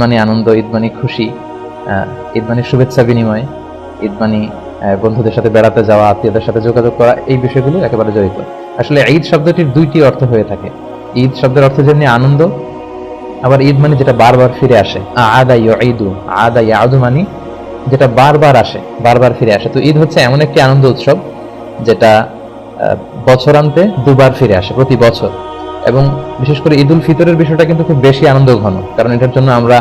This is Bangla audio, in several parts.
মানে আনন্দ ঈদ মানে খুশি ঈদ মানে শুভেচ্ছা বিনিময় ঈদ মানে বন্ধুদের সাথে বেড়াতে যাওয়া, আত্মীয়দের সাথে যোগাযোগ করা, এই বিষয়গুলো একেবারে জড়িত। আসলে ঈদ শব্দটির দুইটি অর্থ হয়ে থাকে। ঈদ শব্দের অর্থ যেমনি আনন্দ, আবার ঈদ মানে যেটা বারবার ফিরে আসে, আদা ঈদু আদা ইয়াদু মানে যেটা বারবার আসে, বারবার ফিরে আসে। তো ঈদ হচ্ছে এমন একটি আনন্দ উৎসব, যেটা বছরান্তে দুবার ফিরে আসে, প্রতি বছর। এবং বিশেষ করে ঈদুল ফিতরের বিষয়টা কিন্তু খুব বেশি আনন্দ ঘন কারণ এটার জন্য আমরা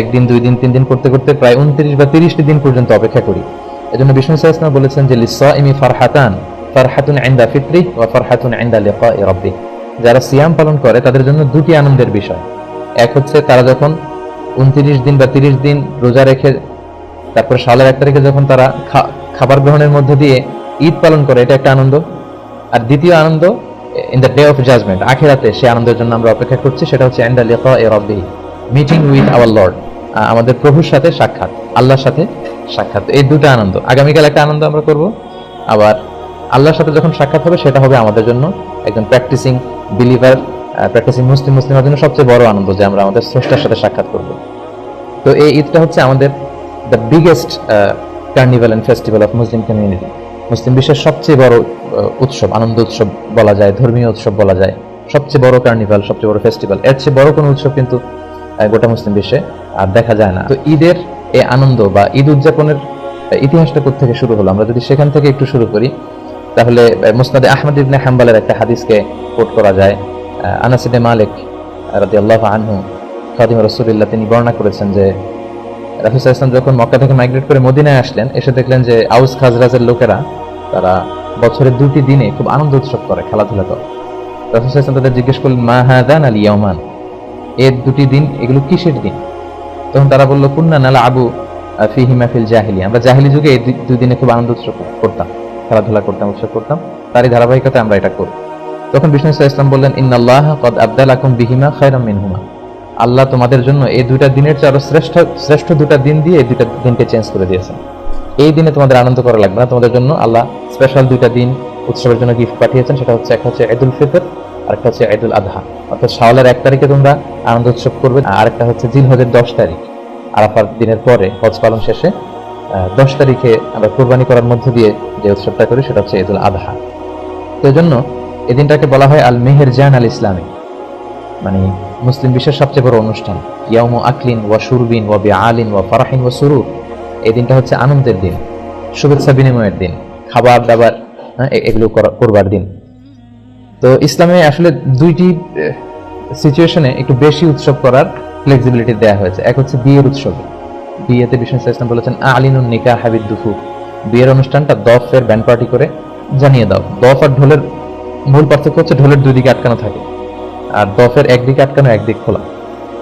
একদিন, দুই দিন, তিন দিন করতে করতে প্রায় উনত্রিশ বা তিরিশটি দিন পর্যন্ত অপেক্ষা করি। এজন্য বিষ্ণু ইসলাম বলেছেন যে লিসাইমি ফারহাতান, ফারহাতুন আইন্দা ফিত্রি ওয়া ফারহাতুন আইন্দা লিকা রব্বি যারা সিয়াম পালন করে, তাদের জন্য দুটি আনন্দের বিষয়। এক হচ্ছে, তারা যখন উনত্রিশ দিন বা তিরিশ দিন রোজা রেখে, তারপর সালের এক তারিখে যখন তারা খাবার গ্রহণের মধ্যে দিয়ে ঈদ পালন করে, এটা একটা আনন্দ। আর দ্বিতীয় আনন্দ in the day of judgment আখেরাতে সে আনন্দের জন্য আমরা অপেক্ষা করছি, সেটা হচ্ছে এন্ডা লিকা এ রব্বি মিটিং উইথ আওয়ার লর্ড আমাদের প্রভুর সাথে সাক্ষাৎ, আল্লাহর সাথে সাক্ষাৎ, এই দুটো আনন্দ। আগামীকাল একটা আনন্দ আমরা করব, আবার আল্লাহর সাথে যখন সাক্ষাৎ হবে, সেটা হবে আমাদের জন্য একজন প্র্যাকটিসিং বিলিভার প্র্যাকটিসিং মুসলিম মুসলিমের জন্য সবচেয়ে বড় আনন্দ যে আমরা আমাদের স্রষ্টার সাথে সাক্ষাৎ করব। তো এই ঈদটা হচ্ছে আমাদের the biggest carnival and festival of Muslim community মুসলিম বিশ্বের সবচেয়ে বড় উৎসব আনন্দ উৎসব বলা যায় ধর্মীয় উৎসব বলা যায় সবচেয়ে বড় কার্নিভাল সবচেয়ে বড় ফেস্টিভ্যাল এর চেয়ে বড় কোনো উৎসব কিন্তু গোটা মুসলিম বিশ্বে আর দেখা যায় না। তো ঈদের এই আনন্দ বা ঈদ উদযাপনের ইতিহাসটা থেকে শুরু হলো? আমরা যদি সেখান থেকে একটু শুরু করি তাহলে মুসনাদে আহমদ ইবনে হাম্বালের একটা হাদিসকে কোট করা যায়। আহ, আনাস ইবনে মালিক রাদিয়াল্লাহু আনহু খাদিম রাসূলুল্লাহ তিনি বর্ণনা করেছেন যে রাফিস ইসলাম যখন মক্কা থেকে মাইগ্রেট করে মদিনায় আসলেন, এসে দেখলেন যে আউস খাজরাজের লোকেরা, তারা বছরের দুটি দিনে খুব আনন্দ উৎসব করে, খেলাধুলা করে। রাফিস ইসলাম তাদের জিজ্ঞেস করলেন, মা হাদান আল ইয়ামান? এর দুটি দিন, এগুলো কিসের দিন? তখন তারা বলল, কুন্না নালা আবু ফিহি মাহফিল জাহিলি আমরা জাহিলি যুগে এই দুই- দিনে খুব আনন্দ উৎসব করতাম, খেলাধুলা করতাম, উৎসব করতাম, তারই ধারাবাহিকতায় আমরা এটা করি। তখন বিষ্ণু ইসলাম বললেন, ইন্নাল্লাহ কদ আবদাল আকুম বিহিমা খায়রাম মিনহুমা। আল্লাহ তোমাদের জন্য এই দুইটা দিনের চেয়ে আরও শ্রেষ্ঠ শ্রেষ্ঠ দুটা দিন দিয়ে এই দুইটা দিনকে চেঞ্জ করে দিয়েছেন। এই দিনে তোমাদের আনন্দ করা লাগবে না, তোমাদের জন্য আল্লাহ স্পেশাল দুইটা দিন উৎসবের জন্য গিফট পাঠিয়েছেন, সেটা হচ্ছে একটা হচ্ছে ঈদুল ফিতর, আর একটা হচ্ছে ঈদুল আদহা। অর্থাৎ শাওয়ালের এক তারিখে তোমরা আনন্দ উৎসব করবে, আর একটা হচ্ছে জিলহজের দশ তারিখ। আরাফার দিনের পরে হজ পালন শেষে দশ তারিখে আমরা কোরবানি করার মধ্য দিয়ে যে উৎসবটা করি, সেটা হচ্ছে ঈদুল আদহা। তো জন্য এই দিনটাকে বলা হয় আল মেহের জান আল ইসলামী মানে মুসলিম বিশ্বের সবচেয়ে বড় অনুষ্ঠান। ইয়াউম আকলিন ওয়া সুরবিন ওয়া বি আলিন ওয়া ফারাহিন ওয়া সুরুর। এই দিনটা হচ্ছে আনন্দের দিন শুভেচ্ছা বিনিময়ের দিন খাবার দাবার হ্যাঁ, এগুলো করবার দিন। তো ইসলামে আসলে দুইটি সিচুয়েশনে একটু বেশি উৎসব করার ফ্লেক্সিবিলিটি দেওয়া হয়েছে। এক হচ্ছে বিয়ের উৎসব। বিয়েতে বিষ্ণু ইসলাম বলেছেন আলিনুন নিকা হাবিদ দুফু। বিয়ের অনুষ্ঠানটা দফের ব্যান্ড পার্টি করে জানিয়ে দাও। দফ আর ঢোলের মূল পার্থক্য হচ্ছে ঢোলের দুই দিকে আটকানো থাকে। আর দফের একদিকে আটকানো একদিক খোলা।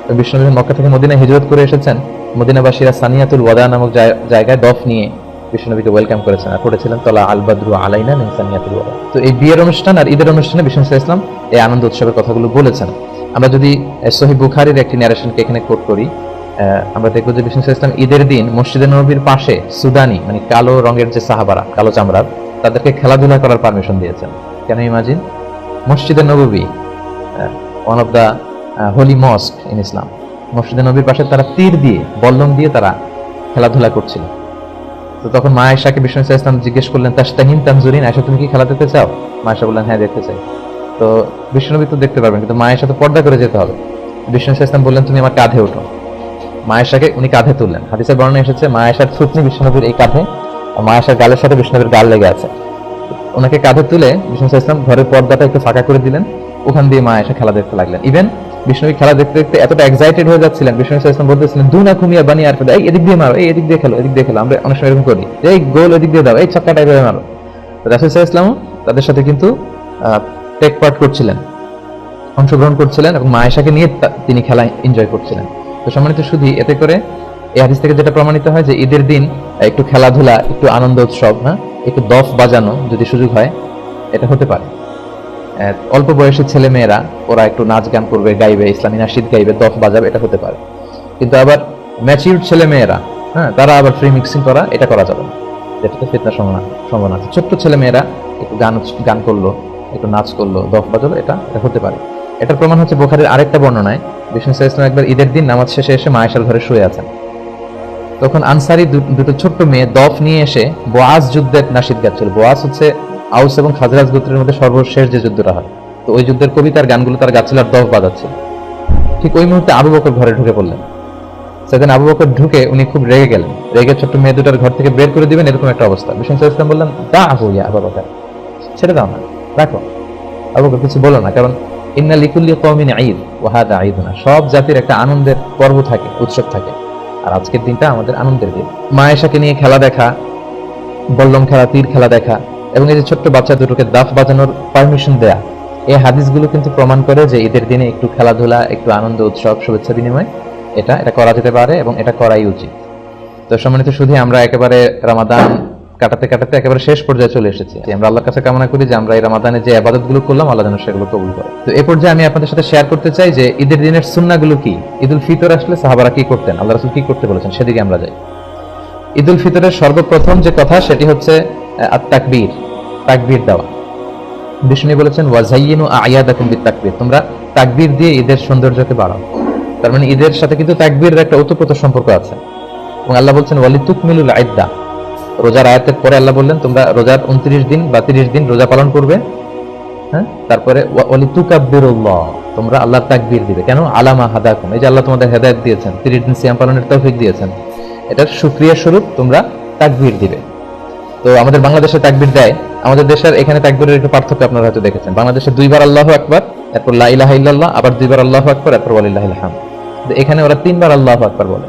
তো বিষ্ণু যখন মক্কা থেকে মদিনা হিজরত করে এসেছেন। মদিনাবাসীরা সানিয়াতুল ওয়াদা নামক জায়গায় দফ নিয়ে বিষ্ণুনবীকে ওয়েলকাম করেছেন। আর পড়েছিলেন তলা আলবাদরু আলাইনা মিন সানিয়াতুল ওয়াদা। তো এই বিয়ের অনুষ্ঠান আর ঈদের অনুষ্ঠানে বিষ্ণু ইসলাম এই আনন্দ উৎসবের কথাগুলো বলেছেন। আমরা যদি সহি বুখারির একটি ন্যারেশনকে এখানে কোট করি আমরা দেখব যে বিষ্ণু ইসলাম ঈদের দিন মসজিদে নবীর পাশে সুদানি মানে কালো রঙের যে সাহাবারা, কালো চামড়ার, তাদেরকে খেলাধুলা করার পারমিশন দিয়েছেন। Can imagine? মসজিদে নবী one of the holy mosque in Islam মসজিদে নবীর পাশে তারা তীর দিয়ে, বল্লম দিয়ে তারা খেলাধুলা করছিল। তো তখন মা আয়েশাকে বিষ্ণু ইসা ইসলাম জিজ্ঞেস করলেন তাস্তাহিন তানজুরিন, আয়েশা তুমি কি খেলা দেখতে চাও? মা আয়েশা বললেন হ্যাঁ দেখতে চাই। তো বিষ্ণুনবী তো দেখতে পারবেন, কিন্তু মা আয়েশা তো পর্দা করে যেতে হবে। বিষ্ণু ইসা ইসলাম বললেন, তুমি আমার কাঁধে ওঠো। মা আয়েশাকে উনি কাঁধে তুললেন। হাদিসের বর্ণনা এসেছে, মা আয়েশার থুতনি বিষ্ণুনবীর এই কাঁধে আর মা আয়েশার গালের সাথে বিষ্ণুনবীর গাল লেগে আছে। ওনাকে কাঁধে তুলে বিষ্ণু ইসা ইসলাম ঘরের পর্দাটা একটু ফাঁকা করে দিলেন। ওখান দিয়ে মা এসে খেলা দেখতে লাগলেন। ইভেন বিষ্ণু খেলা দেখতে দেখতে এতটা এক্সাইটেড হয়ে যাচ্ছিলেন বিষ্ণু ইসা ইসলাম দু না ঘুমিয়ে বানি আর এই এদিক দিয়ে মারো, এই এদিক দিয়ে খেলো, এদিক দিয়ে খেলো, আমরা অনেক সময় এরকম করি, এই গোল এদিক দিয়ে দাও, এই ছক্কা টাইপের মারো। রাসুল ইসা ইসলামও তাদের সাথে কিন্তু টেক পার্ট করছিলেন, অংশগ্রহণ করছিলেন এবং মা আয়েশাকে নিয়ে তিনি খেলা এনজয় করছিলেন। তো সম্মানিত শুধু এতে করে এই হাদিস থেকে যেটা প্রমাণিত হয় যে ঈদের দিন, একটু খেলাধুলা, একটু আনন্দ উৎসব হ্যাঁ একটু দফ বাজানো যদি সুযোগ হয়, এটা হতে পারে। অল্প বয়সী ছেলে মেয়েরা ওরা একটু নাচ গান করবে, গাইবে, ইসলামী নাসিদ গাইবে, দফ বাজাবে, এটা হতে পারে। কিন্তু আবার ম্যাচিউর ছেলে মেয়েরা হ্যাঁ তারা আবার ফ্রি মিক্সিং করা, এটা করা যাবে না। যেটাতে ফিতনার সম্ভাবনা সম্ভাবনা আছে ছোট্ট ছেলে মেয়েরা একটু গান গান করল, একটু নাচ করল, দফ বাজালো, এটা এটা হতে পারে। এটার প্রমাণ হচ্ছে বোখারের আরেকটা বর্ণনায়, বিষ্ণু ইসলাম একবার ঈদের দিন নামাজ শেষে এসে মায়েশার ঘরে শুয়ে আছেন। তখন আনসারি দুটো ছোট্ট মেয়ে দফ নিয়ে এসে বোয়াজ যুদ্ধের নাসিদ গাচ্ছিল। বোয়াজ হচ্ছে আউস এবং খাজরাজ গোত্রের মধ্যে সর্বশেষ যে যুদ্ধটা হয়, তো ওই যুদ্ধের কবিতার গানগুলো তার গাচ্ছিল আর দফ বাজাচ্ছিল ঠিক ওই মুহূর্তে আবু বকর ঘরে ঢুকে পড়লেন। সেদিন আবু বকর ঢুকে উনি খুব রেগে গেলেন। রেগে ছোট্ট মেয়ে দুটার ঘর থেকে বের করে দিবেন এরকম একটা অবস্থা। বিষ্ণু ইসলাম বললেন, দা আবু ইয়া আবু বকর, ছেড়ে দাও না, রাখো। আবু বকর কিছু বলো না, কারণ ইন্না লিকুল্লি কওমিন ঈদ, ওয়া হাদা না সব জাতির একটা আনন্দের পর্ব থাকে, উৎসব থাকে। আর আজকের দিনটা আমাদের আনন্দের দিন। মায়েশাকে নিয়ে খেলা দেখা, বল্লম খেলা, তীর খেলা দেখা এবং এই যে ছোট্ট বাচ্চা দুটোকে দাফ বাজানোর পারমিশন দেয়া, এই হাদিসগুলো কিন্তু প্রমাণ করে যে ঈদের দিনে একটু খেলাধুলা, একটু আনন্দ, উৎসব, শুভেচ্ছা বিনিময়, এটা এটা করা যেতে পারে এবং এটা করাই উচিত। তো সম্মানিত শুধু আমরা একেবারে রামাদান কাটাতে কাটাতে একেবারে শেষ পর্যায়ে চলে এসেছি। আমরা আল্লাহর কাছে কামনা করি যে আমরা এই রামাদানে যে আবাদতগুলো করলাম, আল্লাহ যেন সেগুলো কবুল করে। তো এ পর্যায়ে আমি আপনাদের সাথে শেয়ার করতে চাই যে ঈদের দিনের সুন্নাগুলো কি? ঈদুল ফিতর আসলে সাহাবারা কি করতেন? আল্লাহ রাসুল কি করতে বলেছেন? সেদিকে আমরা যাই। ঈদুল ফিতরের সর্বপ্রথম যে কথা সেটি হচ্ছে তাকবীর তাকবীর দেওয়া। বিষ্ণু বলেছেন, ওয়াজাইয়িনু আয়াদাকুম বিতাকবীর তোমরা তাকবীর দিয়ে ঈদের সৌন্দর্যকে বাড়াও। তার মানে ঈদের সাথে কিন্তু তাকবীরের একটা ওতপ্রোত সম্পর্ক আছে। এবং আল্লাহ বলছেন ওয়ালি তুকমিলুল আইদ্দা রোজার আয়াতের পরে আল্লাহ বললেন, তোমরা রোজার উনত্রিশ দিন বা তিরিশ দিন রোজা পালন করবে হ্যাঁ? তারপরে, ওয়া- ওয়ালি তুকাব্বিরুল্লাহ তোমরা আল্লাহর তাকবীর দিবে। কেন? আলামা হাদাকুম। এই যে আল্লাহ তোমাদের হেদায়েত দিয়েছেন, তিরিশ দিন সিয়াম পালনের তৌফিক দিয়েছেন। এটার সুক্রিয়া স্বরূপ, তোমরা তাকবীর দিবে। তো আমাদের বাংলাদেশে তাকবীর দেয়। আমাদের দেশের এখানে তাকবীরের একটু পার্থক্য আপনারা হয়তো দেখেছেন। বাংলাদেশে দুইবার আল্লাহু আকবার, এরপর লা ইলাহা ইল্লাল্লাহ, আবার দুইবার আল্লাহু আকবার, এরপর ওয়ালিল্লাহিল হামদ। তো এখানে ওরা তিনবার আল্লাহ আকবার বলে।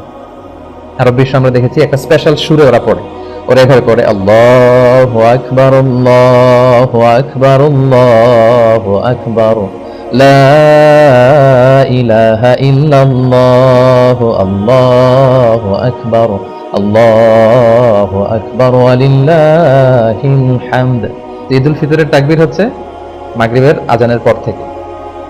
আরব বিশ্ব আমরা দেখেছি একটা স্পেশাল সুরে ওরা পড়ে। ওরা এভাবে পড়ে, আল্লাহু আকবার আল্লাহু আকবার আল্লাহু আকবার। লা ইলাহা ইল্লাল্লাহু আল্লাহু আকবার আল্লাহু আকবার ওয়ালিল্লাহিল হামদ। তো ঈদুল ফিতরের তাকবীর হচ্ছে মাগরিবের আজানের পর থেকে।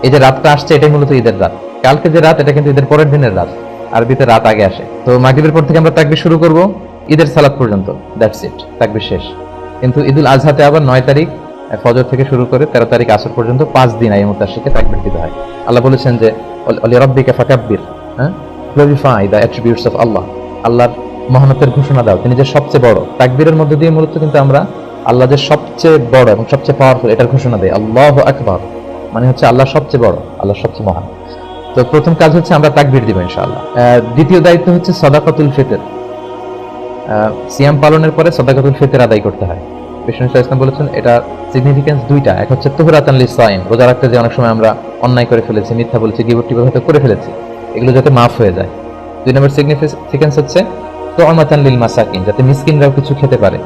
এই যে রাতটা আসছে, এটাই মূলত ঈদের রাত। কালকে যে রাত, এটা কিন্তু ঈদের পরের দিনের রাত। আরবিতে রাত আগে আসে। তো মাগরিবের পর থেকে আমরা তাকবির শুরু করব ঈদের সালাত পর্যন্ত। দ্যাটস ইট তাকবির শেষ। কিন্তু ঈদুল আজহাতে আবার নয় তারিখ ফজর থেকে শুরু করে তেরো তারিখ আসর পর্যন্ত পাঁচ দিন আই মুতাশিকে তাকবির দিতে হয়। আল্লাহ বলেছেন যে, অলি রব্বিকা ফাকাব্বির হ্যাঁ? দ্য অ্যাট্রিবিউটস অফ আল্লাহ আল্লাহর মহানতের ঘোষণা দাও। তিনি যে সবচেয়ে বড়, তাকবীরের মধ্যে দিয়ে মূলত কিন্তু আমরা আল্লাহ যে সবচেয়ে বড় এবং সবচেয়ে পাওয়ারফুল এটার ঘোষণা দেয় আল্লাহ আকবার মানে হচ্ছে আল্লাহ সবচেয়ে বড়, আল্লাহ সবচেয়ে মহান। তো প্রথম কাজ হচ্ছে আমরা তাকবির দিব ইনশাআল্লাহ। দ্বিতীয় দায়িত্ব হচ্ছে সদাকাতুল ফিতর। সিয়াম পালনের পরে সদাকাতুল ফিতর আদায় করতে হয়। বিষ্ণু ইসলাম বলেছেন, এটা সিগনিফিকেন্স দুইটা। এক হচ্ছে তুহরাতান লিসাইম রোজা রাখতে যে অনেক সময় আমরা অন্যায় করে ফেলেছি, মিথ্যা বলেছি গিবটি হয়তো করে ফেলেছি, এগুলো যাতে মাফ হয়ে যায়। দুই নম্বর সিগনিফিকেন্স হচ্ছে তো লিল মাসাকিন, যাতে মিসকিনরাও কিছু খেতে পারে।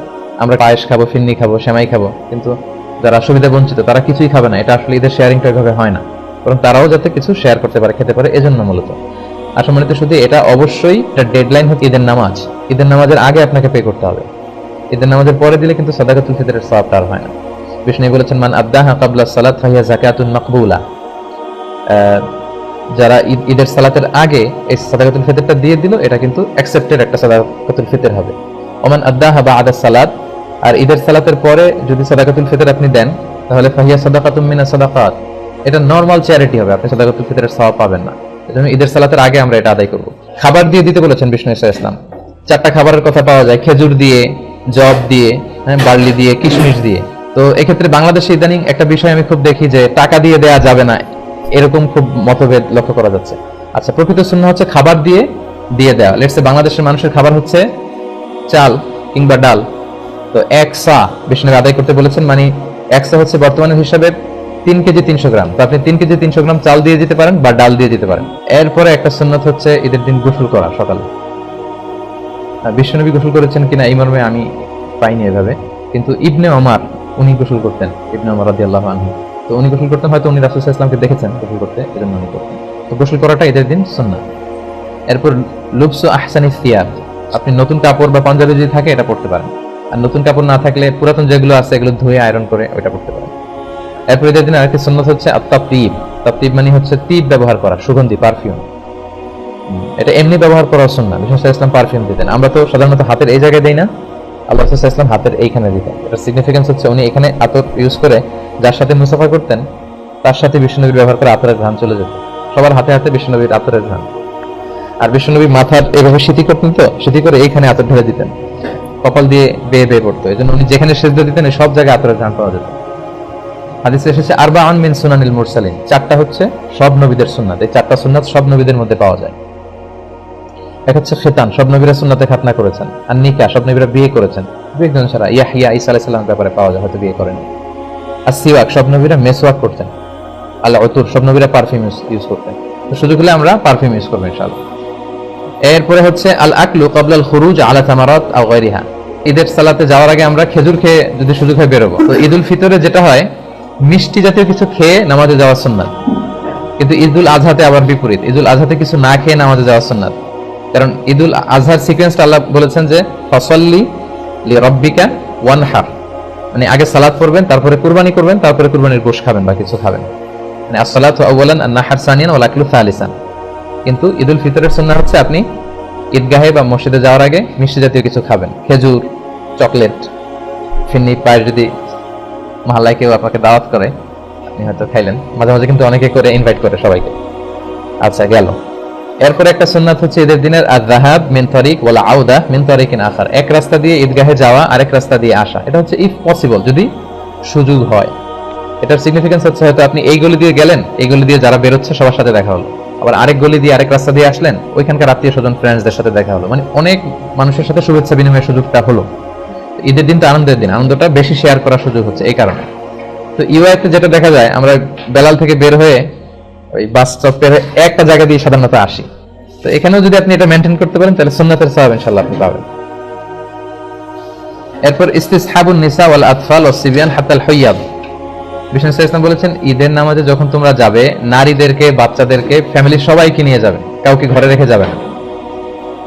আমরা পায়েস খাব, ফিন্নি খাব, সেমাই খাব, কিন্তু যারা সুবিধা বঞ্চিত, তারা কিছুই খাবে না। এটা আসলে ঈদের শেয়ারিংটা এভাবে হয় না। বরং তারাও যাতে কিছু শেয়ার করতে পারে, খেতে পারে, এজন্য মূলত। আর সম্মানিত শুধু এটা অবশ্যই, এটা ডেডলাইন হচ্ছে ঈদের নামাজ। ঈদের নামাজের আগে আপনাকে পে করতে হবে। ঈদের নামাজের পরে দিলে কিন্তু সাদাকাতুল ফিতরের সওয়াবটা আর হয় না। বিষ্ণু বলেছেন মান আদ্দাহা কাবলা সালাত ফাহিয়া যাকাতুন মাকবুলা। যারা ঈদ- ঈদের সালাতের আগে এই সাদাকাতুল ফিতরটা দিয়ে দিল, এটা কিন্তু অ্যাকসেপ্টেড একটা সাদাকাতুল ফিতর হবে। ওমান আদ্দাহা বা আদা সালাত। আর ঈদের সালাতের পরে যদি সাদাকাতুল ফিতর আপনি দেন, তাহলে ফাহিয়া সাদাকাতুম মিনা সাদাকাত। এটা নর্মাল চ্যারিটি হবে, আপনি সাদাকাতুল ফিতরের সওয়াব পাবেন না। এজন্য ঈদের সালাতের আগে আমরা এটা আদায় করব। খাবার দিয়ে দিতে বলেছেন বিষ্ণু ইসা ইসলাম চারটা খাবারের কথা পাওয়া যায়, খেজুর দিয়ে জব দিয়ে হ্যাঁ, বার্লি দিয়ে কিশমিশ দিয়ে। তো এক্ষেত্রে বাংলাদেশে ইদানিং একটা বিষয় আমি খুব দেখি যে টাকা দিয়ে দেয়া যাবে না এরকম খুব মতভেদ লক্ষ্য করা যাচ্ছে। আচ্ছা প্রকৃত শূন্য হচ্ছে খাবার দিয়ে দিয়ে দেওয়া লেটসে বাংলাদেশের মানুষের খাবার হচ্ছে চাল কিংবা ডাল। তো এক সা বিষ্ণুর আদায় করতে বলেছেন মানে এক সা হচ্ছে বর্তমানের হিসাবে তিন কেজি তিনশো গ্রাম। তো আপনি তিন কেজি তিনশো গ্রাম চাল দিয়ে দিতে পারেন বা ডাল দিয়ে দিতে পারেন। এরপরে একটা সুন্নত হচ্ছে ঈদের দিন গোসল করা সকালে। বিশ্বনবী গোসল করেছেন কিনা এই মর্মে আমি পাইনি এভাবে। কিন্তু ইবনে ওমর, উনি গোসল করতেন, ইবনে ওমর রাদিয়াল্লাহু আনহু। তো উনি গোসল করতেন, হয়তো উনি রাসূল ওয়াসাল্লামকে দেখেছেন গোসল করতে, এজন্য উনি করতেন। তো গোসল করাটা ঈদের দিন সুন্নাহ। এরপর লুবসু আহসানি সিয়াব আপনি নতুন কাপড় বা পাঞ্জাবি যদি থাকে, এটা পড়তে পারেন। আর নতুন কাপড় না থাকলে পুরাতন যেগুলো আছে, এগুলো ধুয়ে আয়রন করে ওটা পড়তে পারেন। এরপর এদের দিন আরেকটি সুন্নত হচ্ছে আত্তাপ্তিব তাপ্তিব মানে হচ্ছে তীব ব্যবহার করা, সুগন্ধি, পারফিউম। এটা এমনি ব্যবহার করা বিষ্ণু সাল্লাল্লাহু ইসলাম পারফিউম দিতেন। আমরা তো সাধারণত হাতের এই জায়গায় দেই না। আল্লাহ সাল্লাল্লাহু ইসলাম হাতের এইখানে দিতেন। এটা সিগনিফিকেন্স হচ্ছে উনি এখানে আতর ইউজ করে যার সাথে মুসাফা করতেন, তার সাথে বিষ্ণুনবীর ব্যবহার করে আতরের ঘ্রাণ চলে যেত। সবার হাতে হাতে বিষ্ণুনবীর আতরের ঘ্রাণ। আর বিষ্ণুনবী মাথার এভাবে স্মৃতি করতেন তো স্মৃতি করে এইখানে আতর ঢেলে দিতেন। কপাল দিয়ে বেয়ে বেয়ে পড়তো। এই জন্য উনি যেখানে সেজদা দিতেন সব জায়গায় আতরের ঘ্রাণ পাওয়া যেত। হাদিসে এসেছে আরবা আন মিন সুনানিল মুরসালিন। চারটা হচ্ছে সব নবীদের সুন্নাত। এই চারটা সুন্নাত সব নবীদের মধ্যে পাওয়া যায়। এক হচ্ছে খেতান, সব নবীরা সুন্নাতে খাতনা করেছেন। আর নিকা, সব নবীরা বিয়ে করেছেন। দু একজন ছাড়া ইয়াহিয়া ইসা আলাইসাল্লামের ব্যাপারে পাওয়া যায়, হয়তো বিয়ে করেন। আর সিওয়াক, সব নবীরা মেসওয়াক করতেন। আল্লাহ অতুর সব নবীরা পারফিউম ইউজ করতেন। তো সুযোগ হলে আমরা পারফিউম ইউজ করব ইনশাআল্লাহ। এরপরে হচ্ছে আল আকলু কবলাল খুরুজ আলা তামারাত আও গায়রিহা। ঈদের সালাতে যাওয়ার আগে আমরা খেজুর খেয়ে যদি সুযোগ হয় বেরোবো। তো ঈদুল ফিতরে যেটা হয়, মিষ্টি জাতীয় কিছু খেয়ে নামাজে যাওয়া সুন্নাত। কিন্তু ঈদুল আজহাতে আবার বিপরীত। ঈদুল আজহাতে কিছু না খেয়ে নামাজে যাওয়া সুন্নাত। কারণ ঈদুল আজহার সিকোয়েন্সটা আল্লাহ বলেছেন যে, ফসল্লি লি রব্বিকা ওয়ান হার মানে আগে সালাদ পড়বেন, তারপরে কুরবানি করবেন, তারপরে কুরবানির গোশ খাবেন বা কিছু খাবেন মানে আসসালাতু আউয়ালান নাহার সানিয়ান ওয়া লাকলু সালিসান। কিন্তু ঈদুল ফিতরের সুন্নাহ হচ্ছে আপনি ঈদগাহে বা মসজিদে যাওয়ার আগে মিষ্টি জাতীয় কিছু খাবেন। খেজুর, চকলেট, ফিন্নি পায়ের যদি মহল্লায় কেউ আপনাকে দাওয়াত করে, আপনি হয়তো খাইলেন। মাঝে মাঝে কিন্তু অনেকে করে ইনভাইট করে সবাইকে। আচ্ছা গেল। এরপরে একটা সুন্নাত হচ্ছে ঈদের দিনের আর রাহাব মিন তরিক ওয়ালা আউদা মিন তরিকিন আসার এক রাস্তা দিয়ে ঈদগাহে যাওয়া, আরেক রাস্তা দিয়ে আসা। এটা হচ্ছে ইফ পসিবল যদি সুযোগ হয়। এটার সিগনিফিকেন্স হচ্ছে হয়তো আপনি এই গলি দিয়ে গেলেন, এই গলি দিয়ে যারা বেরোচ্ছে, সবার সাথে দেখা হলো। আবার আরেক গলি দিয়ে আরেক রাস্তা দিয়ে আসলেন, ওইখানকার আত্মীয় স্বজন ফ্রেন্ডসদের সাথে দেখা হলো। মানে অনেক মানুষের সাথে শুভেচ্ছা বিনিময়ের সুযোগটা হলো। ঈদের দিনটা আনন্দের দিন, আনন্দটা বেশি শেয়ার করার সুযোগ হচ্ছে এই কারণে। তো ইউআইতে যেটা দেখা যায়, আমরা বেলাল থেকে বের হয়ে ওই বাস স্টপ পেরে একটা জায়গা দিয়ে সাধারণত আসি। তো এখানেও যদি আপনি এটা মেনটেন করতে পারেন, তাহলে সুন্নাতের সাহাব ইনশাল্লাহ আপনি পাবেন। এরপর ইস্তিসহাবুন নিসা ওয়াল আতফাল ও সিবিয়ান হাতাল হইয়াব বিষ্ণু ইসলাম বলেছেন, ঈদের নামাজে যখন তোমরা যাবে, নারীদেরকে, বাচ্চাদেরকে ফ্যামিলির সবাইকে নিয়ে যাবে। কাউকে ঘরে রেখে যাবে না।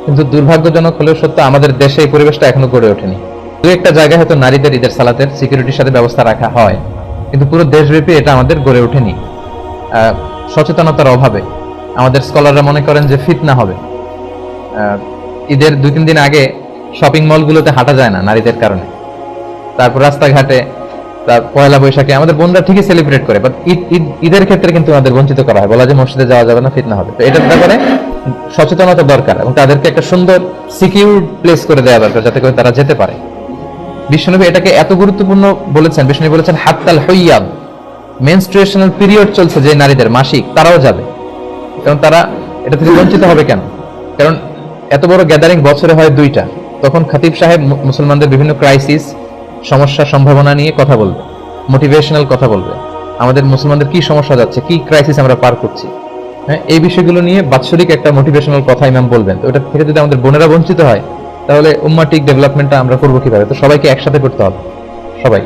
কিন্তু দুর্ভাগ্যজনক হলেও সত্য, আমাদের দেশে এই পরিবেশটা এখনও গড়ে ওঠেনি। দু একটা জায়গায় হয়তো নারীদের ঈদের সালাতের সিকিউরিটির সাথে ব্যবস্থা রাখা হয়, কিন্তু পুরো দেশব্যাপী এটা আমাদের গড়ে ওঠেনি। সচেতনতার অভাবে। আমাদের স্কলাররা মনে করেন যে ফিতনা হবে। ঈদের দুই তিন দিন আগে শপিং মলগুলোতে হাঁটা যায় না নারীদের কারণে। তারপর রাস্তাঘাটে, তার পয়লা বৈশাখে আমাদের বোনরা ঠিকই সেলিব্রেট করে বাট ঈদ, ঈদ- ঈদের ক্ষেত্রে কিন্তু আমাদের বঞ্চিত করা হয়। বলা যে মসজিদে যাওয়া যাবে না, ফিতনা হবে। তো এটার ব্যাপারে সচেতনতা দরকার এবং তাদেরকে একটা সুন্দর সিকিউর প্লেস করে দেওয়া দরকার যাতে করে তারা যেতে পারে। বিষ্ণুনবী এটাকে এত গুরুত্বপূর্ণ বলেছেন বিষ্ণুনবী বলেছেন, হাত্তাল হইয়াব মেনস্ট্রুয়েশনাল পিরিয়ড চলছে যে নারীদের মাসিক, তারাও যাবে। কারণ তারা এটা থেকে বঞ্চিত হবে কেন? কারণ এত বড় গ্যাদারিং বছরে হয় দুইটা। তখন খতিব সাহেব মুসলমানদের বিভিন্ন ক্রাইসিস সমস্যা সম্ভাবনা নিয়ে কথা বলবে মোটিভেশনাল কথা বলবে। আমাদের মুসলমানদের কি সমস্যা যাচ্ছে, কি ক্রাইসিস আমরা পার করছি? হ্যাঁ এই বিষয়গুলো নিয়ে বাৎসরিক একটা মোটিভেশনাল কথা ইমাম বলবেন। তো ওটা থেকে যদি আমাদের বোনেরা বঞ্চিত হয়, তাহলে উম্মাটিক ডেভেলপমেন্টটা আমরা করব কীভাবে? তো সবাইকে একসাথে করতে হবে। সবাই।